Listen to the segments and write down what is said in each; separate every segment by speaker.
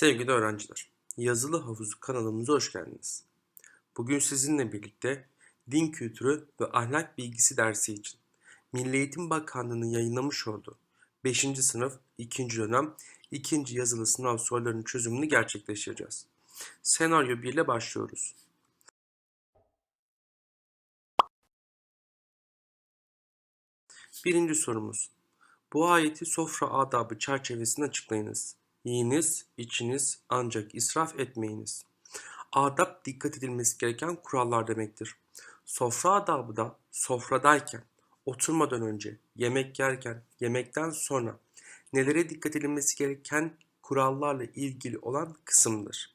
Speaker 1: Sevgili öğrenciler, Yazılı Havuzu kanalımıza hoş geldiniz. Bugün sizinle birlikte din kültürü ve ahlak bilgisi dersi için Milli Eğitim Bakanlığı'nın yayınlamış olduğu 5. sınıf 2. dönem 2. yazılı sınav sorularının çözümünü gerçekleştireceğiz. Senaryo 1 ile başlıyoruz. Birinci sorumuz. Bu ayeti sofra adabı çerçevesinde açıklayınız. Yiyiniz, içiniz ancak israf etmeyiniz. Adap dikkat edilmesi gereken kurallar demektir. Sofra adabı da sofradayken, oturmadan önce, yemek yerken, yemekten sonra nelere dikkat edilmesi gereken kurallarla ilgili olan kısımdır.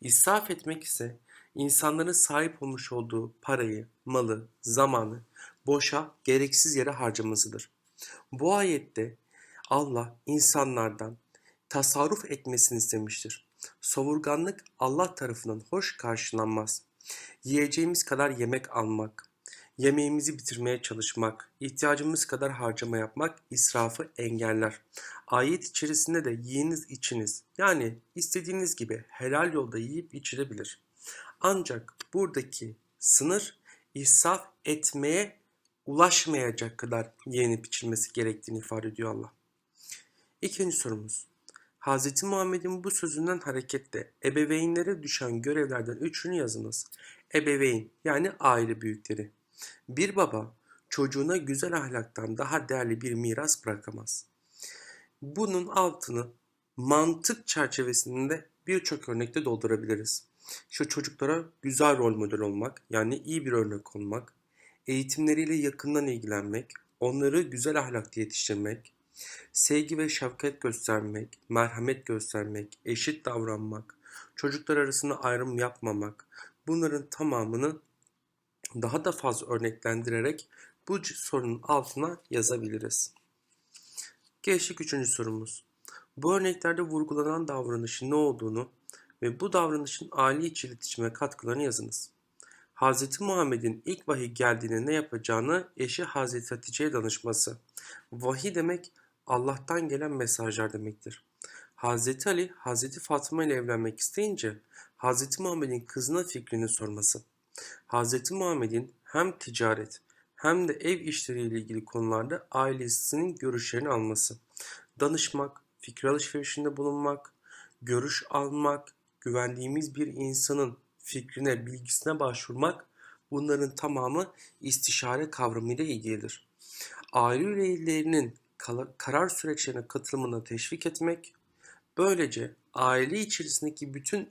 Speaker 1: İsraf etmek ise insanların sahip olmuş olduğu parayı, malı, zamanı boşa, gereksiz yere harcamasıdır. Bu ayette Allah insanlardan tasarruf etmesini istemiştir. Savurganlık Allah tarafından hoş karşılanmaz. Yiyeceğimiz kadar yemek almak, yemeğimizi bitirmeye çalışmak, ihtiyacımız kadar harcama yapmak israfı engeller. Ayet içerisinde de yiyiniz içiniz yani istediğiniz gibi helal yolda yiyip içilebilir. Ancak buradaki sınır israf etmeye ulaşmayacak kadar yenip içilmesi gerektiğini ifade ediyor Allah. İkinci sorumuz. Hz. Muhammed'in bu sözünden hareketle ebeveynlere düşen görevlerden üçünü yazınız. Ebeveyn yani aile büyükleri. Bir baba çocuğuna güzel ahlaktan daha değerli bir miras bırakamaz. Bunun altını mantık çerçevesinde birçok örnekte doldurabiliriz. Şu çocuklara güzel rol model olmak, yani iyi bir örnek olmak, eğitimleriyle yakından ilgilenmek, onları güzel ahlakta yetiştirmek, sevgi ve şefkat göstermek, merhamet göstermek, eşit davranmak, çocuklar arasında ayrım yapmamak, bunların tamamını daha da fazla örneklendirerek bu sorunun altına yazabiliriz. Geçtik üçüncü sorumuz. Bu örneklerde vurgulanan davranışın ne olduğunu ve bu davranışın aile içi iletişime katkılarını yazınız. Hz. Muhammed'in ilk vahiy geldiğinde ne yapacağını eşi Hz. Hatice'ye danışması. Vahiy demek Allah'tan gelen mesajlar demektir. Hz. Ali, Hz. Fatıma ile evlenmek isteyince Hz. Muhammed'in kızına fikrini sorması. Hz. Muhammed'in hem ticaret hem de ev işleriyle ilgili konularda ailesinin görüşlerini alması. Danışmak, fikir alışverişinde bulunmak, görüş almak, güvendiğimiz bir insanın fikrine, bilgisine başvurmak bunların tamamı istişare kavramıyla ilgilidir. Aile üyelerinin karar süreçlerine katılımına teşvik etmek, böylece aile içerisindeki bütün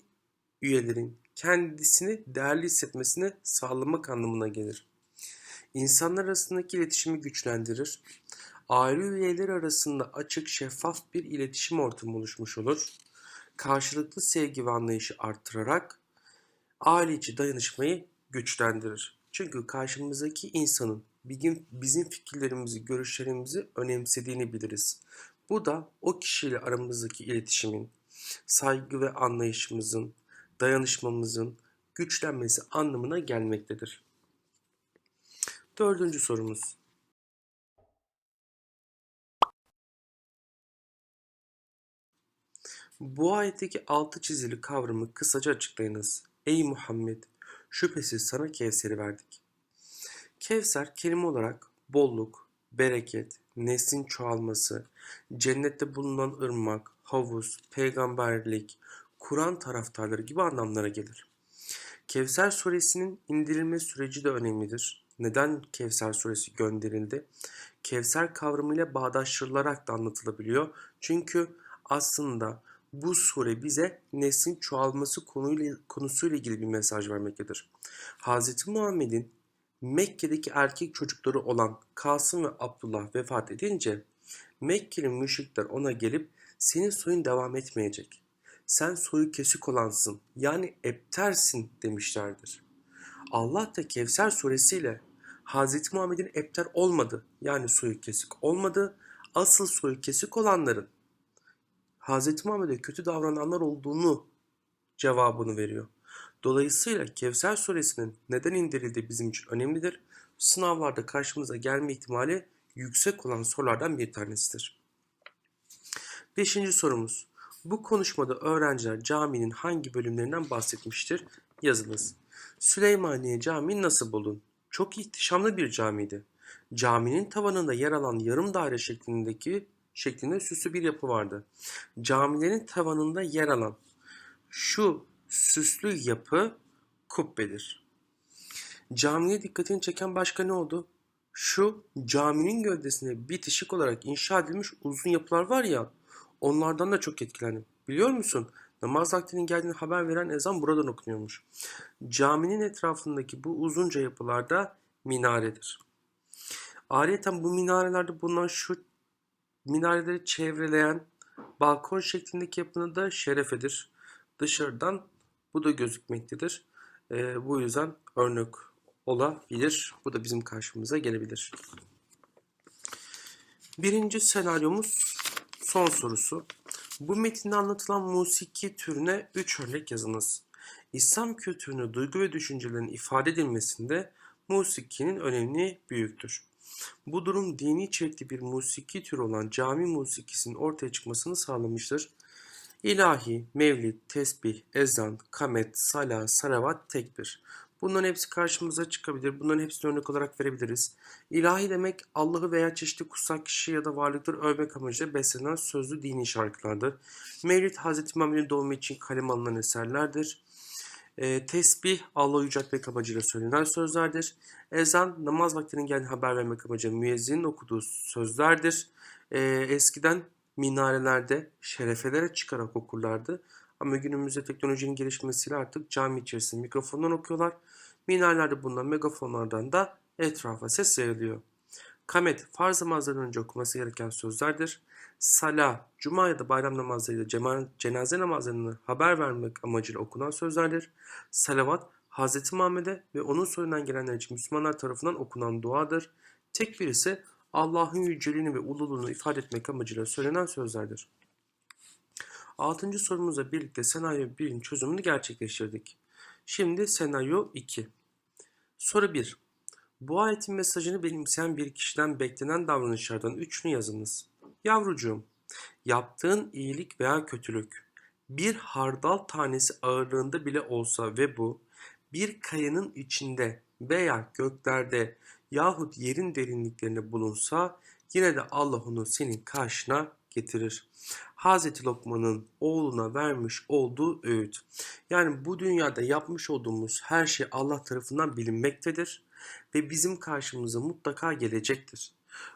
Speaker 1: üyelerin kendisini değerli hissetmesini sağlamak anlamına gelir. İnsanlar arasındaki iletişimi güçlendirir. Aile üyeleri arasında açık, şeffaf bir iletişim ortamı oluşmuş olur. Karşılıklı sevgi ve anlayışı arttırarak aile içi dayanışmayı güçlendirir. Çünkü karşımızdaki insanın bizim fikirlerimizi, görüşlerimizi önemsediğini biliriz. Bu da o kişiyle aramızdaki iletişimin, saygı ve anlayışımızın, dayanışmamızın güçlenmesi anlamına gelmektedir. Dördüncü sorumuz. Bu ayetteki altı çizili kavramı kısaca açıklayınız. Ey Muhammed! Şüphesiz sana Kevser'i verdik. Kevser kelime olarak bolluk, bereket, neslin çoğalması, cennette bulunan ırmak, havuz, peygamberlik, Kur'an taraftarları gibi anlamlara gelir. Kevser suresinin indirilme süreci de önemlidir. Neden Kevser suresi gönderildi? Kevser kavramıyla bağdaştırılarak da anlatılabiliyor. Çünkü aslında bu sure bize neslin çoğalması konuyla, konusuyla ilgili bir mesaj vermektedir. Hz. Muhammed'in Mekke'deki erkek çocukları olan Kasım ve Abdullah vefat edince Mekkeli müşrikler ona gelip senin soyun devam etmeyecek. Sen soyu kesik olansın yani eptersin demişlerdir. Allah da Kevser suresiyle Hz. Muhammed'in epter olmadı yani soyu kesik olmadı. Asıl soyu kesik olanların Hz. Muhammed'e kötü davrananlar olduğunu cevabını veriyor. Dolayısıyla Kevser suresinin neden indirildiği bizim için önemlidir. Sınavlarda karşımıza gelme ihtimali yüksek olan sorulardan bir tanesidir. Beşinci sorumuz. Bu konuşmada öğrenciler caminin hangi bölümlerinden bahsetmiştir? Yazınız. Süleymaniye Camii nasıl buldun? Çok ihtişamlı bir camiydi. Caminin tavanında yer alan yarım daire şeklindeki şeklinde süslü bir yapı vardı. Camilerin tavanında yer alan şu süslü yapı kubbedir. Camiye dikkatini çeken başka ne oldu? Şu caminin gövdesine bitişik olarak inşa edilmiş uzun yapılar var ya, onlardan da çok etkilendim. Biliyor musun? Namaz vaktinin geldiğini haber veren ezan buradan okunuyormuş. Caminin etrafındaki bu uzunca yapılarda minaredir. Ayrıca bu minarelerde bulunan şu minareleri çevreleyen balkon şeklindeki yapının da şerefedir. Dışarıdan bu da gözükmektedir. Ee, bu yüzden örnek olabilir. Bu da bizim karşımıza gelebilir. Birinci senaryomuz son sorusu. Bu metinde anlatılan musiki türüne 3 örnek yazınız. İslam kültürünü duygu ve düşüncelerin ifade edilmesinde musikinin önemi büyüktür. Bu durum dini içerikli bir musiki türü olan cami musikisinin ortaya çıkmasını sağlamıştır. İlahi, mevlid, tesbih, ezan, kamet, salah, salavat, tekbir. Bunların hepsi karşımıza çıkabilir. Bunların hepsini örnek olarak verebiliriz. İlahi demek Allah'ı veya çeşitli kutsal kişi ya da varlıkları övmek amacıyla beslenen sözlü dini şarkılardır. Mevlid Hz. Muhammed'in doğumu için kaleme alınan eserlerdir. E, tesbih Allah'ı yüceltmek amacıyla söylenen sözlerdir. Ezan namaz vaktinin geldiğini haber vermek amacıyla müezzinin okuduğu sözlerdir. E, eskiden minarelerde şerefelere çıkarak okurlardı. Ama günümüzde teknolojinin gelişmesiyle artık cami içerisinde mikrofondan okuyorlar. Minarelerde bulunan megafonlardan da etrafa ses yayılıyor. Kamet, farz namazdan önce okuması gereken sözlerdir. Salah, cuma ya da bayram namazlarıyla cenaze namazlarını haber vermek amacıyla okunan sözlerdir. Salavat, Hz. Muhammed'e ve onun soyundan gelenler için Müslümanlar tarafından okunan duadır. Tekbir ise Allah'ın yüceliğini ve ululuğunu ifade etmek amacıyla söylenen sözlerdir. Altıncı sorumuzla birlikte senaryo 1'in çözümünü gerçekleştirdik. Şimdi senaryo 2. Soru 1. Bu ayetin mesajını benimseyen bir kişiden beklenen davranışlardan üçünü yazınız. Yavrucuğum, yaptığın iyilik veya kötülük bir hardal tanesi ağırlığında bile olsa ve bu bir kayanın içinde veya göklerde yahut yerin derinliklerinde bulunsa yine de Allah onu senin karşına getirir. Hazreti Lokman'ın oğluna vermiş olduğu öğüt. Yani bu dünyada yapmış olduğumuz her şey Allah tarafından bilinmektedir ve bizim karşımıza mutlaka gelecektir.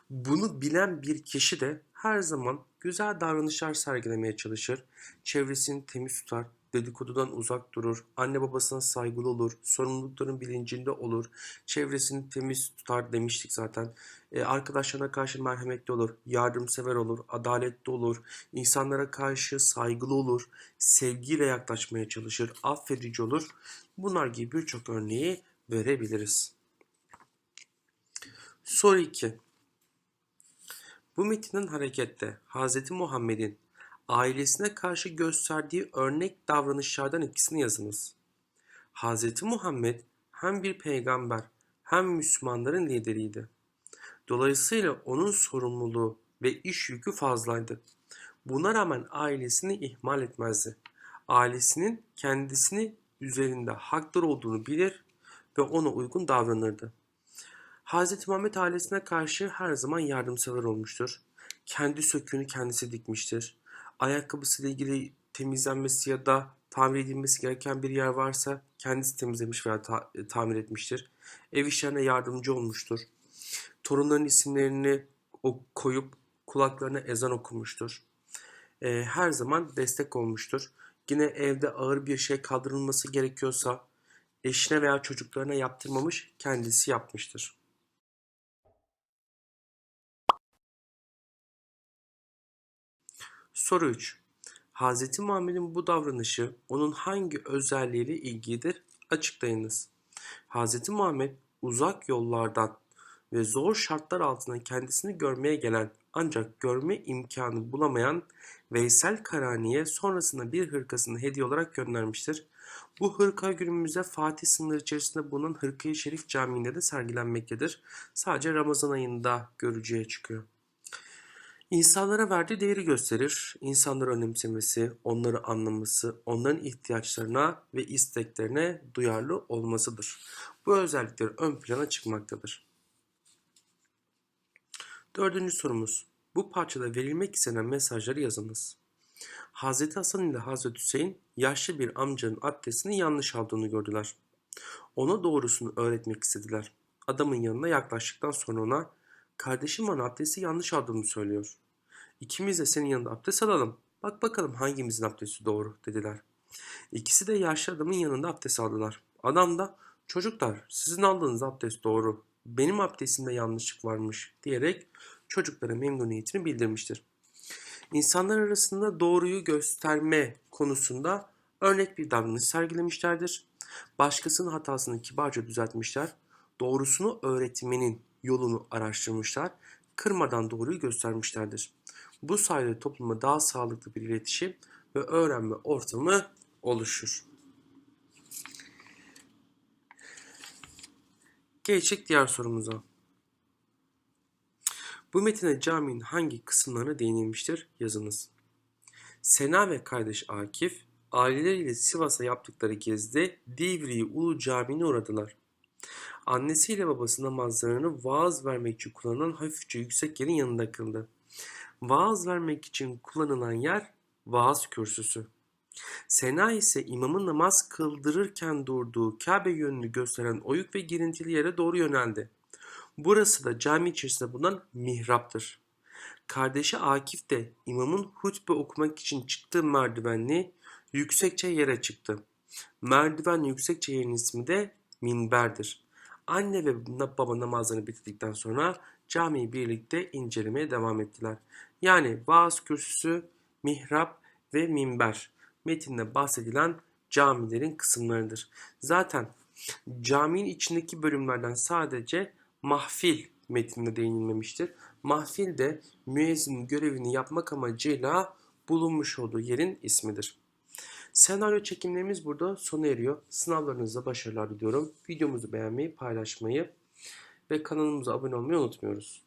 Speaker 1: Bunu bilen bir kişi de her zaman güzel davranışlar sergilemeye çalışır, çevresini temiz tutar, dedikodudan uzak durur, anne babasına saygılı olur, sorumlulukların bilincinde olur, çevresini temiz tutar demiştik zaten. E, arkadaşlarına karşı merhametli olur, yardımsever olur, adaletli olur, insanlara karşı saygılı olur, sevgiyle yaklaşmaya çalışır, affedici olur. Bunlar gibi birçok örneği verebiliriz. Soru 2. Bu metinin harekette Hz. Muhammed'in ailesine karşı gösterdiği örnek davranışlardan ikisini yazınız. Hz. Muhammed hem bir peygamber hem Müslümanların lideriydi. Dolayısıyla onun sorumluluğu ve iş yükü fazlaydı. Buna rağmen ailesini ihmal etmezdi. Ailesinin kendisini üzerinde haklar olduğunu bilir ve ona uygun davranırdı. Hz. Muhammed ailesine karşı her zaman yardımsever olmuştur. Kendi söküğünü kendisi dikmiştir. Ayakkabısıyla ilgili temizlenmesi ya da tamir edilmesi gereken bir yer varsa kendisi temizlemiş veya ta- e, tamir etmiştir. Ev işlerine yardımcı olmuştur. Torunların isimlerini koyup kulaklarına ezan okumuştur. E, her zaman destek olmuştur. Yine evde ağır bir şey kaldırılması gerekiyorsa eşine veya çocuklarına yaptırmamış, kendisi yapmıştır. Soru 3. Hz. Muhammed'in bu davranışı onun hangi özelliğiyle ilgilidir? Açıklayınız. Hz. Muhammed uzak yollardan ve zor şartlar altında kendisini görmeye gelen ancak görme imkanı bulamayan Veysel Karani'ye sonrasında bir hırkasını hediye olarak göndermiştir. Bu hırka günümüzde Fatih sınırı içerisinde bulunan Hırkayı Şerif Camii'nde de sergilenmektedir. Sadece Ramazan ayında görücüye çıkıyor. İnsanlara verdiği değeri gösterir. İnsanları önemsemesi, onları anlaması, onların ihtiyaçlarına ve isteklerine duyarlı olmasıdır. Bu özellikler ön plana çıkmaktadır. Dördüncü sorumuz. Bu parçada verilmek istenen mesajları yazınız. Hazreti Hasan ile Hazreti Hüseyin yaşlı bir amcanın abdestini yanlış aldığını gördüler. Ona doğrusunu öğretmek istediler. Adamın yanına yaklaştıktan sonra ona kardeşim bana abdesti yanlış aldığını söylüyor. İkimiz de senin yanında abdest alalım. Bak bakalım hangimizin abdesti doğru dediler. İkisi de yaşlı adamın yanında abdest aldılar. Adam da çocuklar sizin aldığınız abdest doğru. Benim abdestimde yanlışlık varmış diyerek çocuklara memnuniyetini bildirmiştir. İnsanlar arasında doğruyu gösterme konusunda örnek bir davranış sergilemişlerdir. Başkasının hatasını kibarca düzeltmişler. Doğrusunu öğretmenin yolunu araştırmışlar. Kırmadan doğruyu göstermişlerdir. Bu sayede topluma daha sağlıklı bir iletişim ve öğrenme ortamı oluşur. Geçtik diğer sorumuza. Bu metinde caminin hangi kısımlarına değinilmiştir? Yazınız. Sena ve kardeş Akif aileleriyle Sivas'a yaptıkları gezide Divriği Ulu Camii'ne uğradılar. Annesiyle babası namazlarını vaaz vermek için kullanılan hafifçe yüksek yerin yanında kıldı. Vaaz vermek için kullanılan yer vaaz kürsüsü. Sena ise imamın namaz kıldırırken durduğu Kabe yönünü gösteren oyuk ve girintili yere doğru yöneldi. Burası da cami içerisinde bulunan mihraptır. Kardeşi Akif de imamın hutbe okumak için çıktığı merdivenli yüksekçe yere çıktı. Merdiven yüksekçe yerin ismi de minberdir. Anne ve baba namazlarını bitirdikten sonra camiyi birlikte incelemeye devam ettiler. Yani vaaz kürsüsü, mihrap ve minber metinde bahsedilen camilerin kısımlarıdır. Zaten caminin içindeki bölümlerden sadece mahfil metninde değinilmemiştir. Mahfil de müezzinin görevini yapmak amacıyla bulunmuş olduğu yerin ismidir. Senaryo çekimlerimiz burada sona eriyor. Sınavlarınızda başarılar diliyorum. Videomuzu beğenmeyi, paylaşmayı ve kanalımıza abone olmayı unutmuyoruz.